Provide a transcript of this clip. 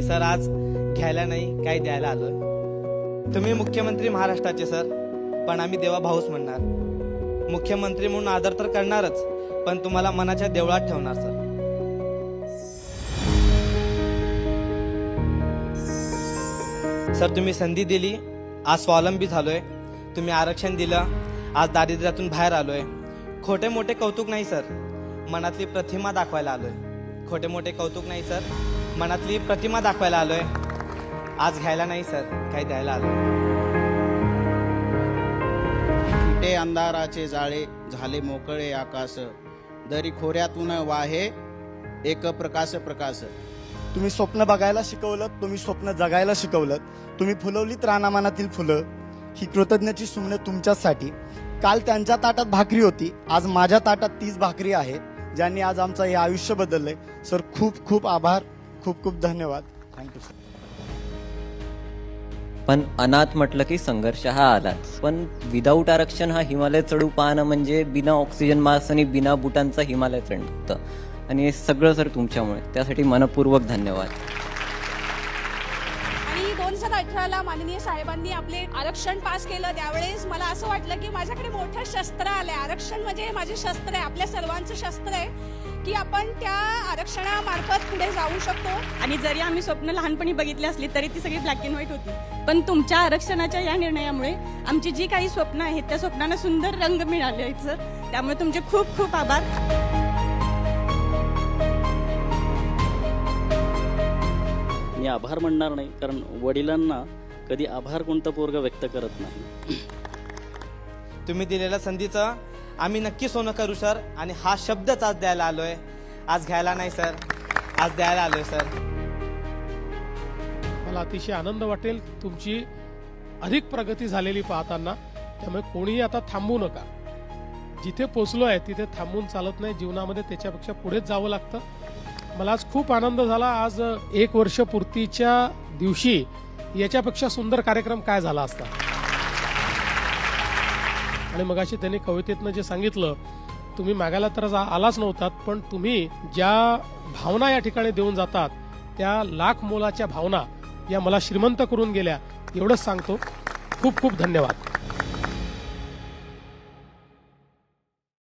की सर आज घ्यायला नाही काही द्यायला आलोय. तुम्ही मुख्यमंत्री महाराष्ट्राचे सर. पण आम्ही देवा भाऊच म्हणणार. मुख्यमंत्री म्हणून आदर तर करणारच पण तुम्हाला मनाच्या देवळात ठेवणार सर. सर तुम्ही संधी दिली आज स्वावलंबी झालोय. तुम्ही आरक्षण दिलं आज दारिद्र्यातून बाहेर आलोय. खोटे मोठे कौतुक नाही सर. मनातली प्रतिमा दाखवायला आलोय. खोटे मोठे कौतुक नाही सर. मनातली प्रतिमा दाखवायला आलोय. आज घ्यायला नाही सर. काही द्यायला आलोय. फिटे अंधाराचे जाळे झाले मोकळे आकाश. दरी खोऱ्यातून वाहे एक प्रकाश प्रकाश. तुम्ही स्वप्न बघायला शिकवलं तुम्ही स्वप्न जगायला शिकवलं तुम्ही फुलवलीत रानामानातील फुलं. ही कृतज्ञची सुमनं तुमच्याचसाठी. काल त्यांच्या ताटात भाकरी होती आज माझ्या ताटात तीच भाकरी आहे ज्यांनी आज आमचं हे आयुष्य बदललंय. सर खूप खूप आभार. खूप खूप धन्यवाद. थँक्यू सर पण अनाथ म्हटलं की संघर्ष हा आलाच. पण विदाऊट आरक्षण हा हिमालय चढू पाहणं म्हणजे बिना ऑक्सिजन मास्क आणि बिना बुटांचा हिमालय चढतं आणि हे सगळं सर तुमच्यामुळे त्यासाठी मनपूर्वक धन्यवाद. की दोन हजार अठराला माननीय साहेबांनी आपले आरक्षण पास केलं. त्यावेळेस मला असं वाटलं की माझ्याकडे मोठं शस्त्र आलंय. आरक्षण म्हणजे माझे शस्त्र आहे आपल्या सर्वांचं शस्त्र आहे की आपण त्या आरक्षणामार्फत पुढे जाऊ शकतो. आणि जरी आम्ही स्वप्न लहानपणी बघितली असली तरी ती सगळी ब्लॅक अँड व्हाईट होती. पण तुमच्या आरक्षणाच्या या निर्णयामुळे आमची जी काही स्वप्न आहेत त्या स्वप्नांना सुंदर रंग मिळाले त्यामुळे तुमचे खूप खूप आभार. मी आभार म्हणणार नाही कारण वडिलांना कधी आभार कोणतं पोरग व्यक्त करत नाही. तुम्ही दिलेल्या संधीचं आम्ही नक्की सोनं करू सर. आणि हा शब्दच आज द्यायला आलोय. आज घ्यायला नाही सर. आज द्यायला आलोय सर. मला अतिशय आनंद वाटेल तुमची अधिक प्रगती झालेली पाहताना. त्यामुळे कोणीही आता थांबू नका. जिथे पोचलो आहे तिथे थांबून चालत नाही. जीवनामध्ये त्याच्यापेक्षा पुढेच जावं लागतं. मला आज खूप आनंद झाला. आज एक वर्ष पूर्तीच्या दिवशी याच्यापेक्षा सुंदर कार्यक्रम काय झाला असता? आणि मगाशी त्यांनी कवितेतनं जे सांगितलं तुम्ही मागायला तर आलाच नव्हतात पण तुम्ही ज्या भावना या ठिकाणी देऊन जातात त्या लाख मोलाच्या भावना या मला श्रीमंत करून गेल्या. एवढंच सांगतो. खूप खूप धन्यवाद.